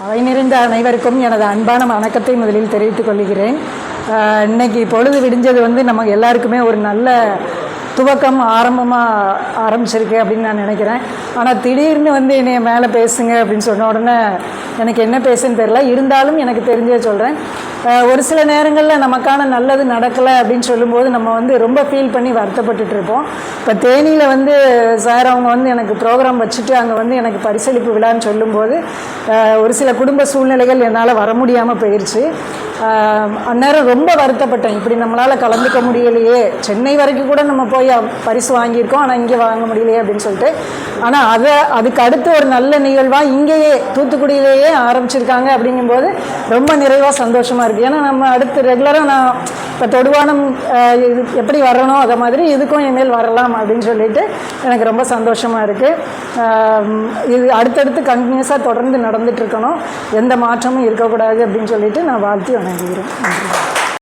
அவை நிறைந்த அனைவருக்கும் எனது அன்பான வணக்கத்தை முதலில் தெரிவித்துக் கொள்கிறேன். ஆஹ் இன்னைக்கு பொழுது விடிஞ்சது வந்து நமக்கு எல்லாருக்குமே ஒரு நல்ல துவக்கம் ஆரம்பமாக ஆரம்பிச்சிருக்கு அப்படின்னு நான் நினைக்கிறேன். ஆனால் திடீர்னு வந்து என்னைய மேலே பேசுங்க அப்படின்னு சொன்ன உடனே எனக்கு என்ன பேசுன்னு தெரில இருந்தாலும் எனக்கு தெரிஞ்சே சொல்கிறேன் ஒரு சில நேரங்களில் நமக்கான நல்லது நடக்கலை அப்படின்னு சொல்லும்போது நம்ம வந்து ரொம்ப ஃபீல் பண்ணி வருத்தப்பட்டுட்டு இருப்போம். இப்போ தேனியில் வந்து சார் அவங்க வந்து எனக்கு ப்ரோக்ராம் வச்சுட்டு அங்கே வந்து எனக்கு பரிசளிப்பு விழான்னு சொல்லும்போது ஒரு சில குடும்ப சூழ்நிலைகள் என்னால் வர முடியாமல் போயிடுச்சு அந்நேரம் ரொம்ப வருத்தப்பட்டேன். இப்படி நம்மளால் கலந்துக்க முடியலையே. சென்னை வரைக்கும் கூட நம்ம போய் பரிசு வாங்கியிருக்கோம். ஆனால் இங்கே வாங்க முடியலையே அப்படின்னு சொல்லிட்டு. ஆனால் அதை அதுக்கு அடுத்து ஒரு நல்ல நிகழ்வாக இங்கேயே தூத்துக்குடியிலேயே ஆரம்பிச்சிருக்காங்க அப்படிங்கும்போது ரொம்ப நிறைவாக சந்தோஷமாக இருக்குது ஏன்னா நம்ம அடுத்து ரெகுலராக நான் இப்போ தொடுவானம் இது எப்படி வரணும் அதை மாதிரி இதுக்கும் இனிமேல் வரலாம் அப்படின்னு சொல்லிட்டு எனக்கு ரொம்ப சந்தோஷமாக இருக்குது இது அடுத்தடுத்து கண்டினியூஸாக தொடர்ந்து நடந்துகிட்ருக்கணும் எந்த மாற்றமும் இருக்கக்கூடாது அப்படின்னு சொல்லிட்டு நான் வாழ்த்தி வணங்குகிறேன். நன்றி.